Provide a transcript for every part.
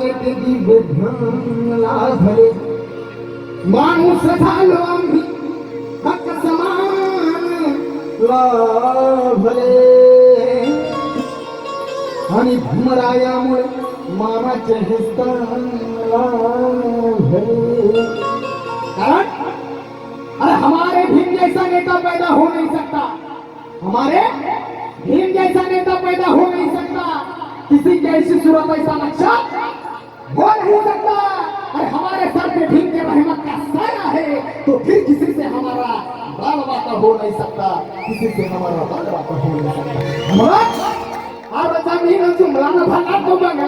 ते दिव्य ध्यान लाभले माणूस झालो आम्ही हक्क समान लाभले आणि भीमरायामुळे मामाचे हे स्थान लाभले कारण अरे हमारे भीम जैसा नेता पैदा हो नहीं सकता। हमारे भीम जैसा नेता पैदा हो नहीं सकता। किसी की ऐसी सूरत ऐसा नक्शा हो नहीं सकता। अरे हमारे सर पे भीम के रहमत का साया है तो फिर किसी से हमारा बाल बाता हो नहीं सकता। किसी से हमारा बाल बाता हो नहीं सकता। हमारा और ज़मीन जुमला न भला तो बंगला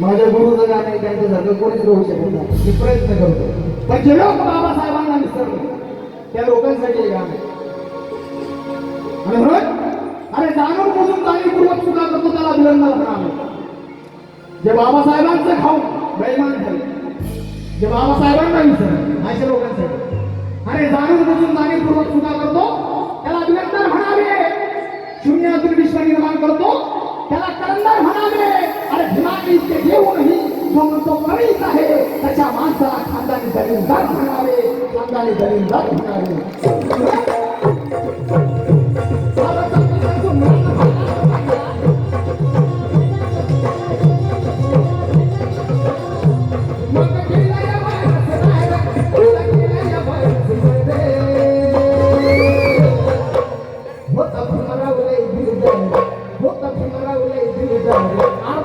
माझ्या गुरुचं गाणं आहे त्यांच्यासारखं कोणीच राहू शकत नाही. मी प्रयत्न करतो. पण जे लोक बाबासाहेबांना विसरले त्या लोकांसाठी गाणं आणि म्हणून अरे जाणून बुजून जाणीवपूर्वक चुका करतो त्याला अभिनंदन म्हणावे जे बाबासाहेबांचं खाऊ बैमान झाले जे बाबासाहेबांना विसरले अशा लोकांसाठी. अरे जाणून बुजून जाणीवपूर्वक I'm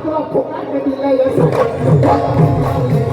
gonna put that baby in your sock.